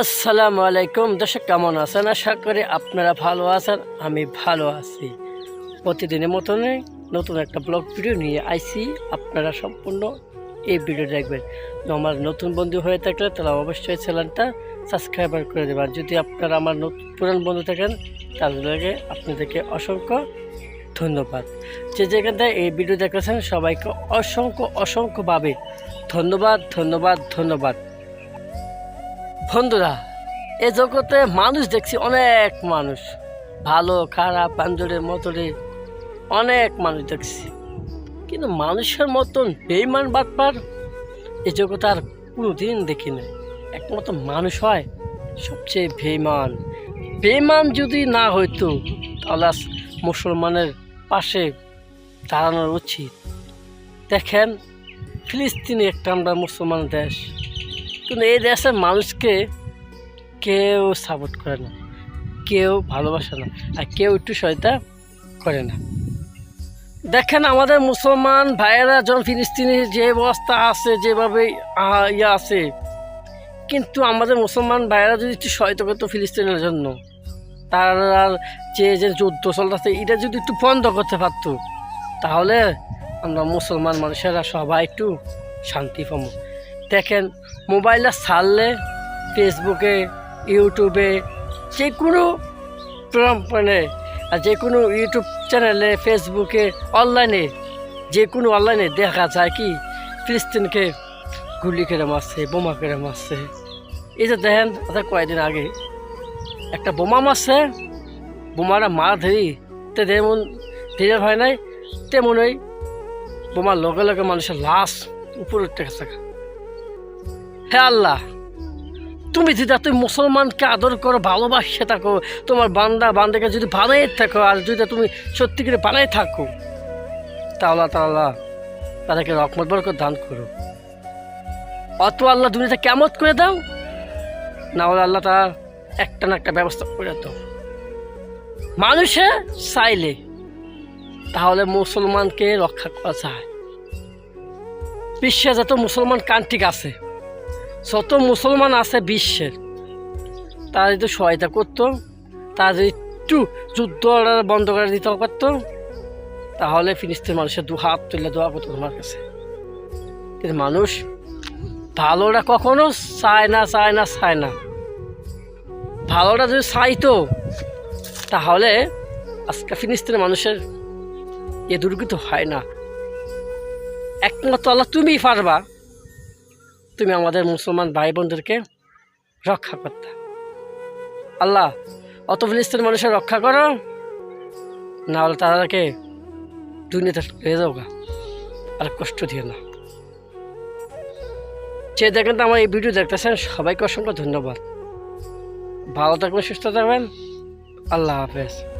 আসসালামু আলাইকুম। দর্শক, কেমন আছেন? আশা করি আপনারা ভালো আছেন, আমি ভালো আছি। প্রতিদিনের মতনই নতুন একটা ব্লগ ভিডিও নিয়ে আইছি। আপনারা সম্পূর্ণ এই ভিডিও দেখবেন। আমার নতুন বন্ধু হয়ে থাকলে তাহলে অবশ্যই চ্যানেলটা সাবস্ক্রাইবার করে দেবেন। যদি আপনারা আমার নতুন পুরান বন্ধু থাকেন, তাহলে আপনাদেরকে অসংখ্য ধন্যবাদ। যে যেখানটায় এই ভিডিও দেখেছেন, সবাইকে অসংখ্য, অসংখ্যভাবে ধন্যবাদ ধন্যবাদ ধন্যবাদ। বন্ধুরা, এ জগতে মানুষ দেখছি অনেক মানুষ। ভালো, খারাপ পাঞ্জরের মতরে অনেক মানুষ দেখছি। কিন্তু মানুষের মতন বেইমান বাটপার এ জগতে আর কোনো দিন দেখি না একমাত্র মানুষ হয় সবচেয়ে বেইমান বেইমান যদি না হইতো, তাহলে মুসলমানের পাশে দাঁড়ানোর উচিত। দেখেন, ফিলিস্তিনি একটা আমরা মুসলমান দেশ। কিন্তু এই দেশের মানুষকে কেউ সাপোর্ট করে না, কেউ ভালোবাসে না, আর কেউ একটু সহায়তা করে না। দেখেন আমাদের মুসলমান ভাইয়েরা যখন ফিলিস্তিনের যে অবস্থা আছে, যেভাবে ইয়ে আছে, কিন্তু আমাদের মুসলমান ভাইয়েরা যদি একটু সহায়তা করতো ফিলিস্তিনের জন্য, তার যে যে যুদ্ধ চলতেছে, এটা যদি একটু বন্ধ করতে পারতো, তাহলে আমরা মুসলমান মানুষেরা সবাই একটু শান্তি পাবো। দেখেন মোবাইলটা ছাড়লে ফেসবুকে ইউটিউবে যে কোনো মানে যে কোনো ইউটিউব চ্যানেলে ফেসবুকে অনলাইনে যে কোনো অনলাইনে দেখা যায় কি? ফিলিস্তিনকে গুলি করে মারছে, বোমা করে মারছে। এই যে দেখেন আচ্ছা কয়েকদিন আগে একটা বোমা মারছে, বোমাটা মারা ধরি, তে যেমন ধীরে হয় নাই, তেমনই বোমার লগে লগে মানুষের লাশ উপরে গেছে। হে আল্লাহ, তুমি যদি তুমি মুসলমানকে আদর করো, ভালোবাসে থাকো, তোমার বান্দা বান্দাকে যদি বানাই থাকো, আর যদি তুমি সত্যি করে বানাই থাকো, তাহলে তাহলে তাদেরকে রকমত বরকত দান করো অত আল্লাহ দুনিয়াতে কেমত করে দাও, না হলে আল্লাহ তার একটা না একটা ব্যবস্থা করে দাও। মানুষে চাইলে তাহলে মুসলমানকে রক্ষা করা যায়। বিশ্বে যত মুসলমান কান্ট্রিক আছে যত মুসলমান আছে বিশ্বের, তারা যদি সহায়তা করতো, তারা যদি একটু যুদ্ধ বন্ধ করে দিতে পারতো, তাহলে ফিলিস্তিন মানুষের দু হাত তুলে দেওয়া করতো তোমার কাছে। কিন্তু মানুষ ভালোটা কখনো চায় না চায় না চায় না। ভালোটা যদি চাইতো, তাহলে আজকে ফিলিস্তিনের মানুষের এ দুর্গত হয় না। একমাত্র আল্লাহ তুমিই পারবা। তুমি আমাদের মুসলমান ভাই বোনদেরকে রক্ষা করতে। আল্লাহ, অত ফিলিস্তিন মানুষের রক্ষা করো না হলে তাদেরকে দুর্নীতি হয়ে আর কষ্ট দিও না। যে দেখেন তো আমার এই ভিডিও দেখতেছেন, সবাইকে অসংখ্য ধন্যবাদ। ভালো থাকবেন, সুস্থ থাকবেন। আল্লাহ হাফেজ।